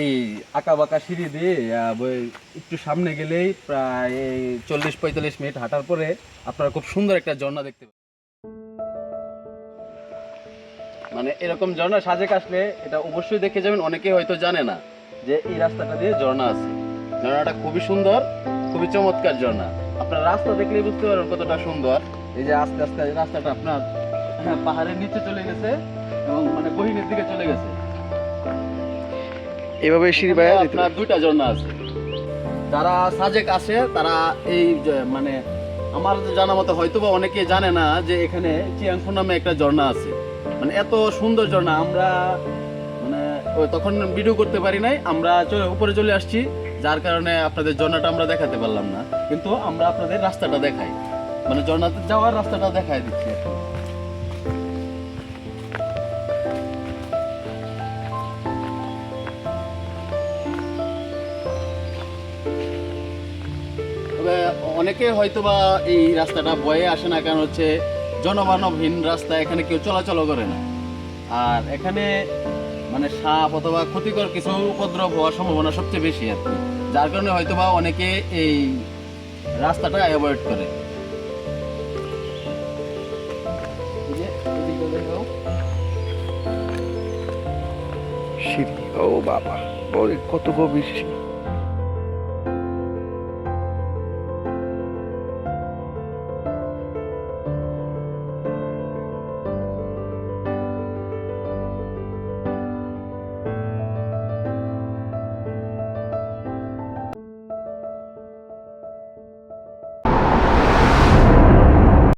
এই আঁকা বাঁকা সিঁড়ি দিয়ে একটু সামনে গেলেই প্রায় চল্লিশ পঁয়তাল্লিশ মিনিট হাঁটার পরে আপনারা খুব সুন্দর একটা ঝর্ণা দেখতে পাবেন। মানে এরকম ঝর্ণা সাজেক আসলে এটা অবশ্যই দেখে যাবেন অনেকে হয়তো জানে না যে এই রাস্তাটা দিয়ে ঝর্ণা আছে। ঝর্ণাটা খুবই সুন্দর, খুবই চমৎকার ঝর্ণা। আপনার রাস্তা দেখলেই বুঝতে পারবেন কতটা সুন্দর। এই যে আস্তে আস্তে রাস্তাটা আপনার পাহাড়ের নিচে চলে গেছে এবং মানে গহিনের দিকে চলে গেছে। এভাবে সিঁড়ি বাইরে আপনার দুইটা ঝর্ণা আছে। যারা সাজেক আসে তারা এই মানে আমার জানা মতো হয়তো বা অনেকে জানে না যে এখানে চিয়াংফু নামে একটা ঝর্ণা আছে। মানে এত সুন্দর ঝর্ণা আমরা মানে ওই তখন ভিডিও করতে পারি নাই আমরা উপরে চলে আসছি যার কারণে আপনাদের ঝর্ণাটা আমরা দেখাতে পারলাম না। কিন্তু আমরা আপনাদের রাস্তাটা দেখাই। মানে ঝর্ণাতে যাওয়ার রাস্তাটা দেখাই দিচ্ছি অনেকে হয়তো বা এই রাস্তাটা বয়ে আসে না, কারণ হচ্ছে জনমানবহীন রাস্তা, এখানে কেউ চলাচল করে না। আর এখানে মানে সাপ অথবা ক্ষতিকর কিছু উপদ্রব হওয়ার সম্ভাবনা সবচেয়ে বেশি আর কি। যার কারণে হয়তো বা অনেকে এই রাস্তাটা অ্যাভয়েড করে। ও বাবা, ওরে কত গভীর